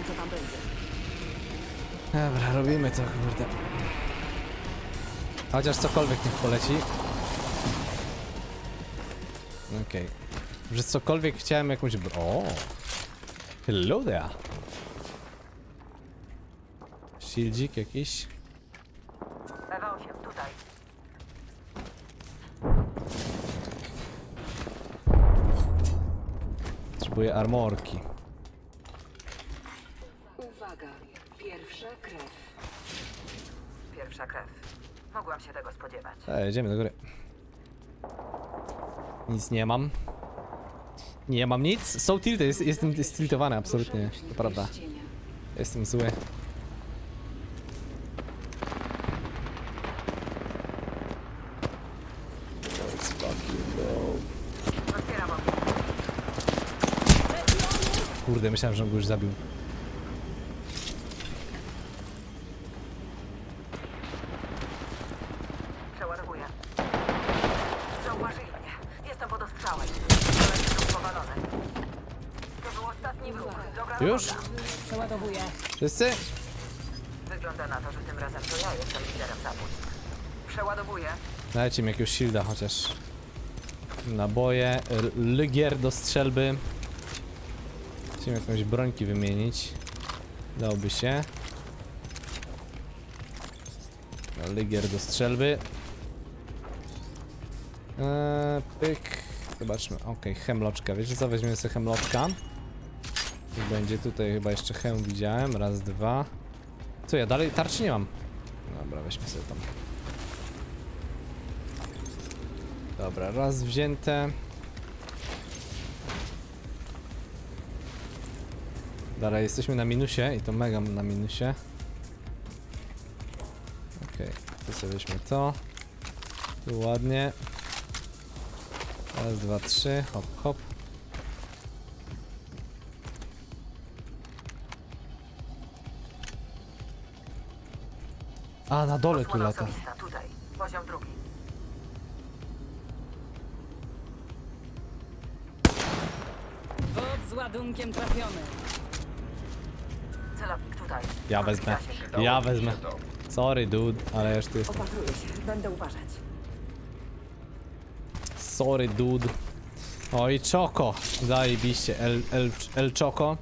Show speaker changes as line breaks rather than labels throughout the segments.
Zobaczmy, co tam będzie.
Dobra, robimy to, kurde. Chociaż cokolwiek niech poleci. Okej. Że cokolwiek chciałem jakąś... bro- O! Hello there! Shieldzik jakiś?
Ewa-8, tutaj.
Potrzebuję armorki.
Uwaga, pierwsza krew. Pierwsza krew. Mogłam się tego spodziewać.
E, jedziemy do góry. Nic nie mam. Nie mam nic. Są tilty, jest, jestem stiltowany absolutnie. To prawda. Jestem zły. Kurde, myślałem, że on go już zabił.
Przeładowuję. Zauważyli mnie. Powalone. To był ostatni wróg. Dobra
Już?
robota.
Przeładowuję.
Wszyscy?
Wygląda na to, że tym razem to ja jestem liderem zabójstw. Przeładowuję.
Dajcie mi jakiegoś shielda chociaż. Naboje, lygier do strzelby. Chcemy jakąś brońki wymienić. Dałoby się. Lygier do strzelby. Eee, pyk. Zobaczmy. Okej, hemloczka. Wiecie co? Weźmiemy sobie hemloczka. I będzie tutaj chyba jeszcze hem widziałem. Raz, dwa. Co ja dalej tarczy nie mam. Dobra, weźmy sobie tam. Dobra, raz wzięte. Dalej jesteśmy na minusie i to mega na minusie. Okej, to sobie weźmy to. Tu ładnie. Raz, dwa, trzy, hop, hop. A, na dole tu
Osłona
lata.
osobista, tutaj. Poziom drugi.
Wód z ładunkiem trafiony.
Celownik tutaj.
Ja wezmę. Ja wezmę. Sorry, dude, ale już tu jest.
Opatruję się. Będę uważać.
Sorry, dude. Oj, Choco. Zajebiście. El, El, El Choco.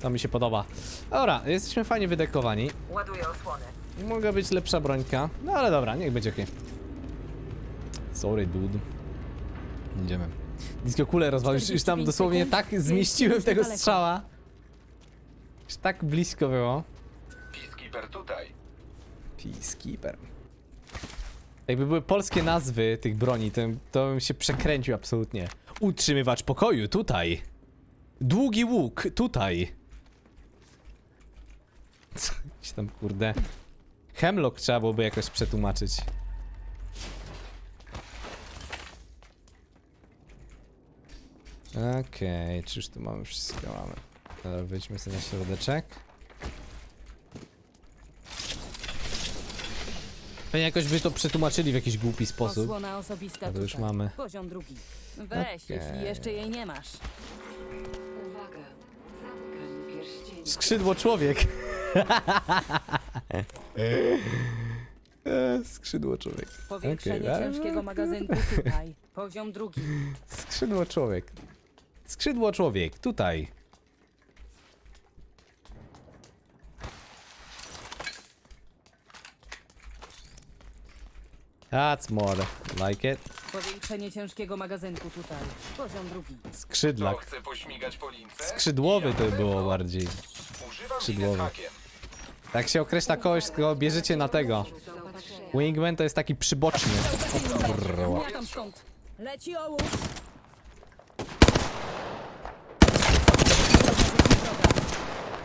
To mi się podoba. Dobra, jesteśmy fajnie wydekowani.
Ładuję osłony.
Mogła być lepsza brońka. No ale dobra, niech będzie okej. Sorry, dude. Idziemy. Disco kule rozwalił. Już, już tam
45
dosłownie tak zmieściłem tego strzała. Już tak blisko było.
Peacekeeper tutaj.
Peacekeeper. Jakby były polskie nazwy tych broni, to, to bym się przekręcił absolutnie. Utrzymywacz pokoju, tutaj. Długi łuk, tutaj. Co gdzieś tam, kurde. Hemlock trzeba byłoby jakoś przetłumaczyć. Okej, czyż tu mamy wszystko? Mamy. Dobra, wejdźmy sobie na środeczek. Pewnie jakoś by to przetłumaczyli w jakiś głupi sposób.
Osłona osobista
A to już
tutaj.
mamy.
Poziom drugi. Weź,
Okej.
jeśli jeszcze jej nie masz.
Uwaga. Zamykanie pierścieni.
Skrzydło człowiek. E, Skrzydło człowiek.
Powiększenie
Okej,
ciężkiego magazynku tutaj. Poziom drugi.
Skrzydło człowiek. Skrzydło człowiek, tutaj. That's more like it.
Powiększenie ciężkiego magazynku tutaj. Poziom drugi.
Kto
Skrzydlak.
chce pośmigać po lince?
Skrzydłowy
Ja
to było bardziej.
Używam
skrzydłowy.
liny z hakiem.
Tak się określa kogoś, kogo bierzecie na tego. Wingman to jest taki przyboczny. Brrrła.
Zmiatam stąd. Leci ołów.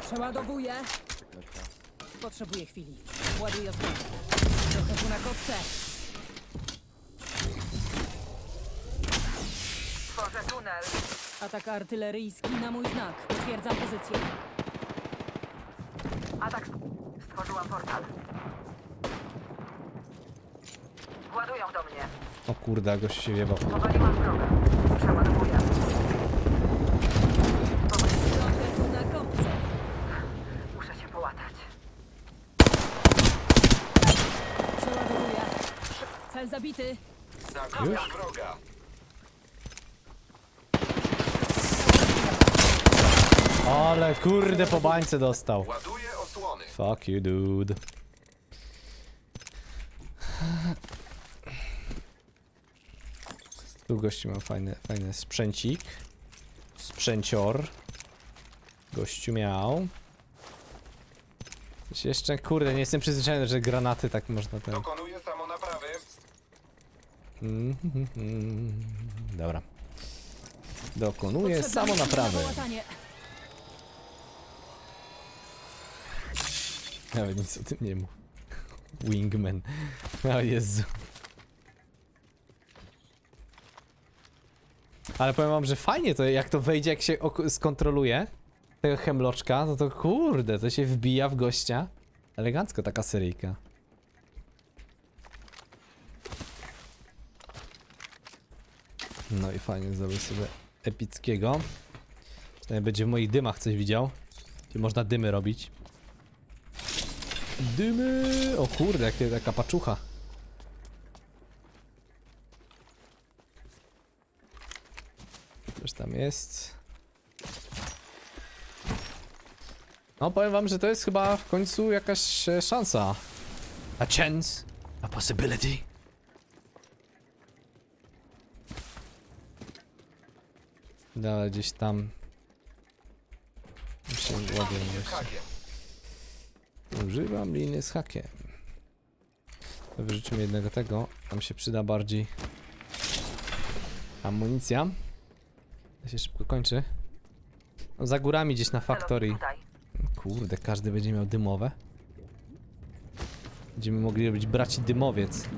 Przeładowuję. Potrzebuję chwili. Ładuję znowu. Trochę tu na kopce.
Tworzę tunel.
Atak artyleryjski na mój znak. Potwierdzam pozycję.
Atak... Stworzyłam portal. Władują do mnie.
O kurde, gość się wiewał.
Powaliłam drogę. Przeładowuję.
Trochę tu na kopce. Muszę się połatać. Przeładowuję. Cel zabity.
Zabiłeś wroga.
Ale kurde po bańce dostał.
Ładuję osłony.
Fuck you, dude. Tu gościu ma fajny, fajny sprzęcik. Sprzęcior. Gościu miał. Coś jeszcze, kurde, nie jestem przyzwyczajony, że granaty tak można ten...
Dokonuję samonaprawy.
Mhm, Dobra. Dokonuję
Potrzebna
samo Nawet nic o tym nie mów. Wingman. O Jezu. Ale powiem wam, że fajnie to, jak to wejdzie, jak się skontroluje tego hemloczka, no to kurde, to się wbija w gościa. Elegancko taka seryjka. No i fajnie zrobię sobie epickiego. Będzie w moich dymach coś widział. Gdzie można dymy robić. Dymy! O kurde, jakie taka paczucha. Coś tam jest. No powiem wam, że to jest chyba w końcu jakaś e, szansa. A chance. A possibility. Dalej gdzieś tam. Się ładnie. Używam liny z hakiem. Wyrzucimy jednego tego. Nam się przyda bardziej amunicja. To się szybko kończy. No, za górami gdzieś na factory. Kurde, każdy będzie miał dymowe. Będziemy mogli robić braci dymowiec.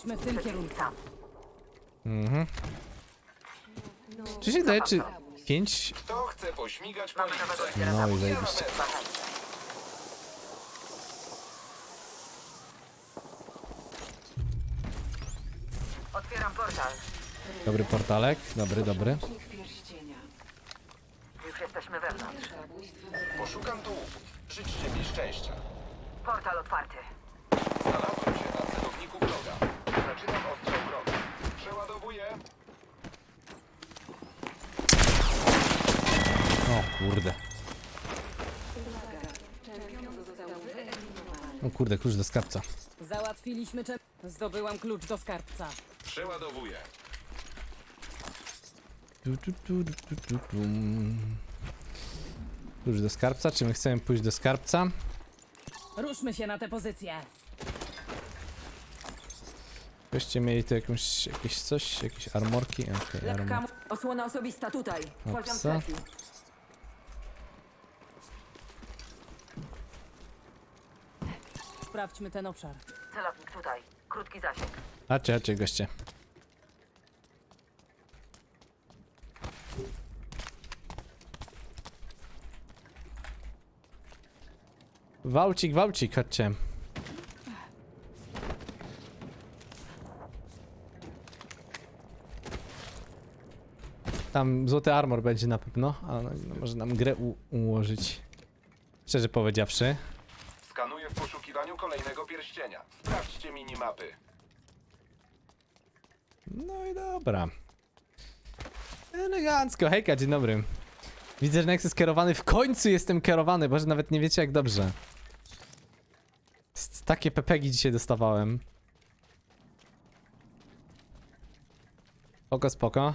Chodźmy w tym kierunku.
Mhm. Czy się daje, czy 5?
Kto chce pośmigać
nowego lidera
No i zajebiście.
Otwieram portal.
Dobry portalek, dobry, dobry.
Już jesteśmy wewnątrz.
Poszukam tu. Życzcie mi szczęścia.
Portal otwarty.
Znalazłem się na celowniku wroga. Zaczynam ostrzał wroga. Przeładowuję.
O kurde. O kurde, klucz do skarbca.
Załatwiliśmy czep. Zdobyłam klucz do skarbca.
Przeładowuję.
Tu, tu, tu, tu, tu, tu, tum. Klucz do skarbca, czy my chcemy pójść do skarbca?
Ruszmy się na tę pozycję.
Byście mieli tu jakąś, jakieś coś, jakieś armorki? Okej,
Lekka
armor.
osłona osobista tutaj. Poziom
Opsa.
trzeci.
Sprawdźmy ten obszar.
Celownik tutaj. Krótki zasięg.
Chodźcie, chodźcie, goście. Wałcik, wałcik, chodźcie. Tam złoty armor będzie na pewno, a no, może nam grę ułożyć. Szczerze powiedziawszy.
Skanuję w poszukiwaniu kolejnego pierścienia. Sprawdźcie minimapy.
No i dobra. Elegancko, hejka, dzień dobry. Widzę, że Nex jest kierowany. W końcu jestem kierowany, bo że nawet nie wiecie jak dobrze. Takie pepegi dzisiaj dostawałem. Spoko, spoko.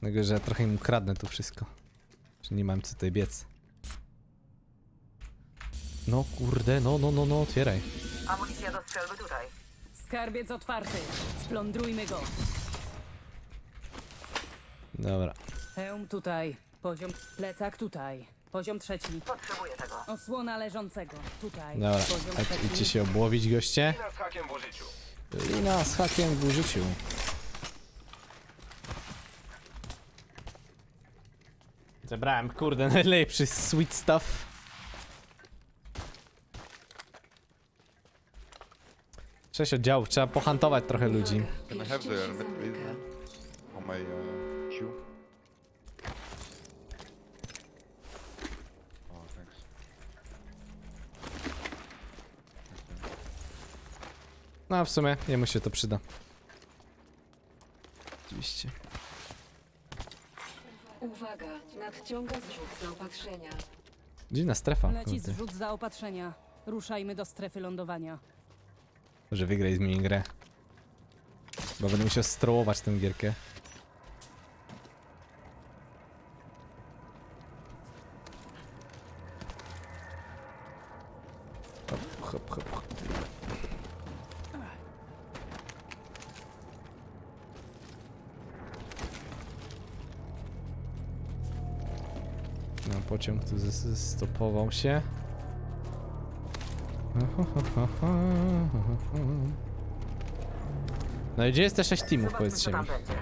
Tego, że trochę im kradnę tu wszystko. Że nie mam co tutaj biec. No kurde, no, no, no, no, otwieraj.
Amunicja do strzelby tutaj.
Skarbiec otwarty. Splądrujmy go.
Dobra.
Hełm tutaj. Poziom. Plecak tutaj. Poziom trzeci.
Potrzebuję tego.
Osłona leżącego. Tutaj.
Dobra,
Poziom
chodź,
trzeci.
idźcie się obłowić, goście.
Lina z hakiem w użyciu.
Lina z hakiem w użyciu. Zebrałem, kurde, najlepszy sweet stuff. Sześć oddziałów, trzeba pohantować trochę ludzi.
Can I have the helmet, please? On my uh. Oh, thanks.
No, w sumie jemu się to przyda. Oczywiście.
Uwaga, nadciąga zrzut zaopatrzenia.
Dziwna strefa.
Leci
kurde.
zrzut zaopatrzenia. Ruszajmy do strefy lądowania.
Że wygraj z mi grę. Bo będę musiał strołować tę gierkę. Hop, hop, hop, pociąg tu zes- stopował się. No i gdzie jest te 6 teamów, powiedzcie mi.
będzie.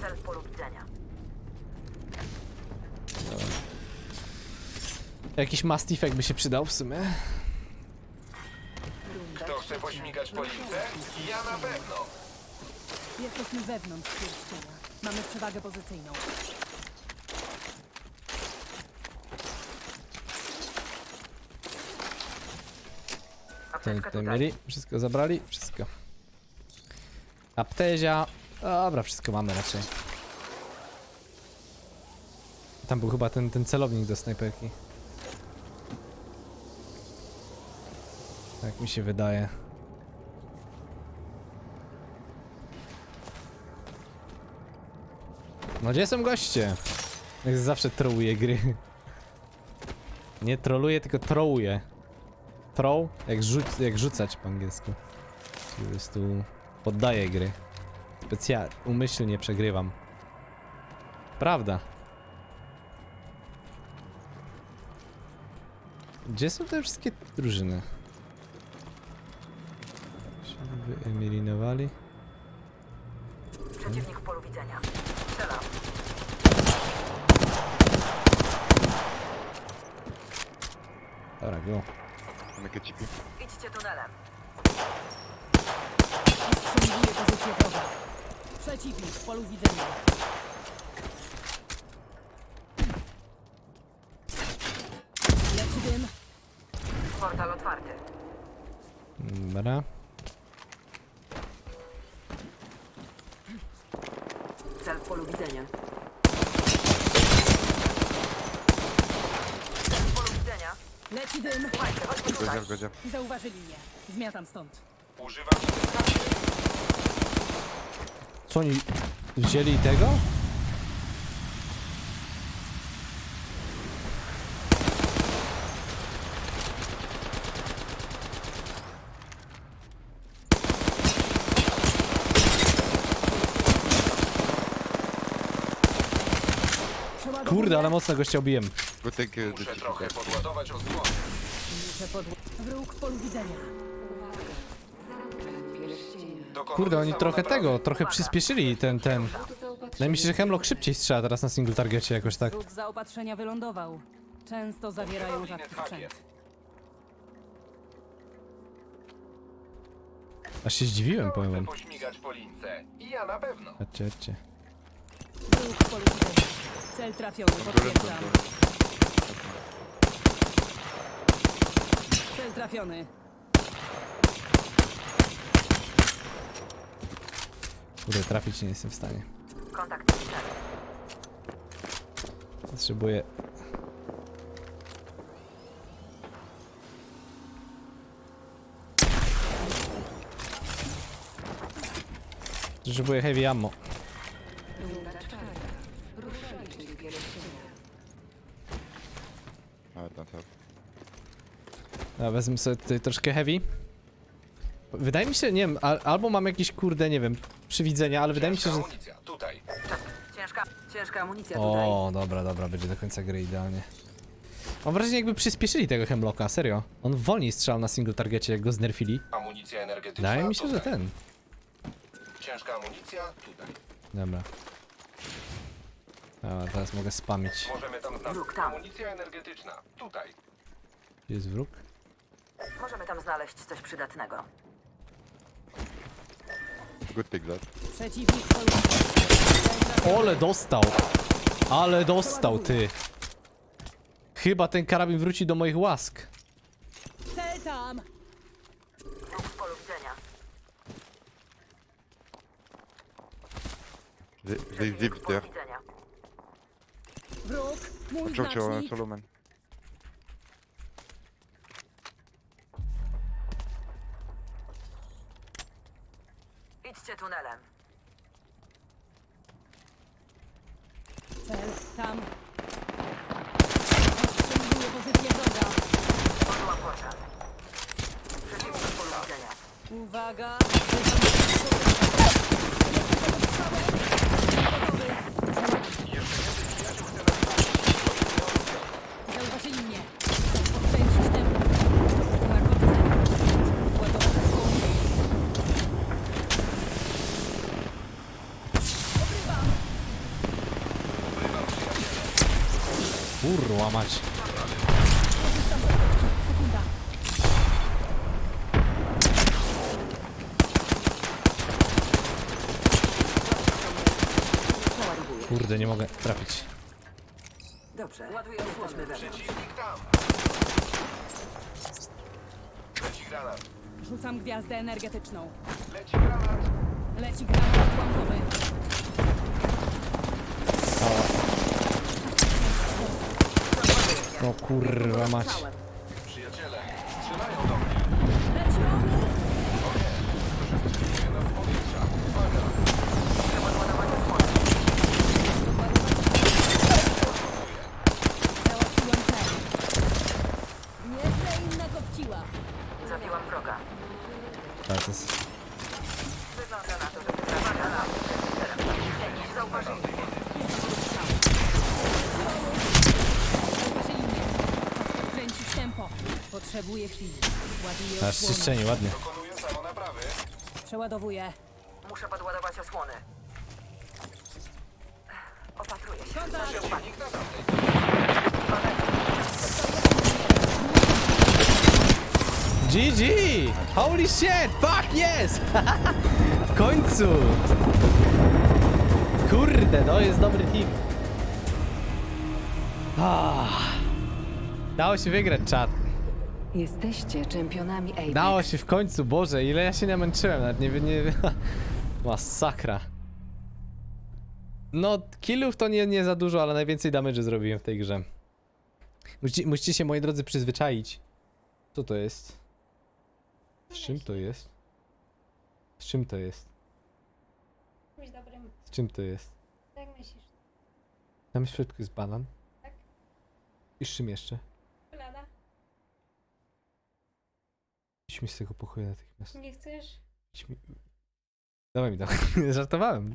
Cel w polu widzenia.
Jakiś Mastifek by się przydał w sumie.
Kto chce pośmigać po lince? Ja na pewno.
Jesteśmy wewnątrz pierścienia. Mamy przewagę pozycyjną.
Ten
Apteczka
tutaj mieli. Wszystko zabrali? Wszystko. Aptezia. Dobra, wszystko mamy raczej. Tam był chyba ten, ten celownik do snajperki. Tak mi się wydaje. No gdzie są goście? Jak zawsze trołuję gry. Nie troluję, tylko trołuję. Throw? Jak, rzuc jak rzucać po angielsku. Po prostu poddaję gry. Specjalnie, umyślnie przegrywam. Prawda. Gdzie są te wszystkie drużyny? Się wyeliminowali.
Przeciwnik w polu widzenia. Strzelam.
Dobra, go.
Make a TP.
Idźcie tunelem.
Wstrzymuje pozycję wroga. Przeciwnik w polu widzenia. Leci dym.
Portal otwarty.
Dobra.
Cel w polu widzenia. Cel w polu widzenia.
Leci dym.
Tutaj.
good job.
Zauważyli mnie. Zmiatam stąd.
Używam.
Co oni wzięli tego? Kurde, ale mocno gościa obiłem.
The
Muszę trochę podładować osłonę.
Muszę podło... Wróg w polu widzenia.
Kurde, oni trochę tego, trochę przyspieszyli ten, ten. Wydaje mi się, że Hemlock szybciej strzela teraz na single targecie jakoś tak.
Zrzut zaopatrzenia wylądował. Często zawierają rzadki sprzęt.
Aż się zdziwiłem, powiem wam.
pośmigać po lince? Ja na pewno.
Chodźcie, chodźcie.
Wróg w polu widzenia. Cel trafiony, potwierdzam. Cel trafiony.
Kurde, trafić nie jestem w stanie.
Kontakt.
Potrzebuję... Potrzebuję heavy ammo.
Runda czwarta. Ruszajcie pierścienia.
I don't have.
Ja wezmę sobie tutaj troszkę heavy. Wydaje mi się, nie wiem, al albo mam jakieś kurde, nie wiem, przywidzenia, ale wydaje mi się, że...
amunicja. Tutaj.
Ciężka, ciężka amunicja tutaj.
O, dobra, dobra, będzie do końca gry idealnie. Mam wrażenie, jakby przyspieszyli tego Hemlocka, serio. On wolniej strzał na single targecie, jak go znerfili.
Amunicja energetyczna.
Wydaje mi się, że
tutaj.
ten.
Ciężka amunicja. Tutaj.
Dobra. A, teraz mogę spamić.
Możemy tam znaleźć.
Wróg tam.
Amunicja energetyczna. Tutaj.
Gdzie jest wróg?
Możemy tam znaleźć coś przydatnego.
Good pick that.
Przeciwnik.
Ole dostał! Ale dostał, ty! Chyba ten karabin wróci do moich łask.
Cel tam!
Wróg w polu widzenia.
They, they
Przeciwnik
zipped
w polu
there.
widzenia.
Wróg, mój znacznik.
Idźcie tunelem.
Cel tam. Ostrzeliwuję pozycję wroga.
Odłam portal. Przeciwnik w polu widzenia.
Uwaga mnie. Podkręcić tempo. Na kotce. Ładować osłonę.
Kurwa mać.
Sekunda.
Kurde, nie mogę trafić.
Dobrze. Ładuję osłonę wewnątrz.
Przeciwnik tam. Leci granat.
Rzucam gwiazdę energetyczną.
Leci granat.
Leci granat odłamkowy.
O kurwa mać.
Przyjaciele, strzelają do mnie.
Leci ołów!
Przestrzelenie nas z powietrza. Uwaga.
Trzeba ładować osłonę.
Załatwiłam cel. Nieźle inna kopciła.
Zabiłam wroga.
Tak, to jest...
Wygląda na to, że wyprawa na Zauważyli mnie.
Zauważyli mnie. Czas podkręcić tempo. Potrzebuję chwili. Ładuję
Aż
osłonę.
czyszczenie, ładnie.
Dokonuję samonaprawy.
Przeładowuję.
Muszę podładować osłony. Opatruję się.
Przeciwnik na tamtej.
GG! Holy shit! Fuck yes! w końcu! Kurde, to jest dobry team. Ah. Dało się wygrać, czat.
Jesteście czempionami Apex.
Dało się w końcu, Boże, ile ja się namęczyłem, nawet nie... nie... Masakra. No, killów to nie, nie za dużo, ale najwięcej damage'u zrobiłem w tej grze. Musicie, musicie się, moi drodzy, przyzwyczaić. Co to jest? Z czym to jest? Z czym to jest?
Dobrym.
Z czym to jest?
Jak myślisz?
Tam w środku jest banan.
Tak.
I z czym jeszcze? Idź mi z tego pokoju natychmiast.
Nie chcesz?
Idź mi... Dawaj mi to. Żartowałem.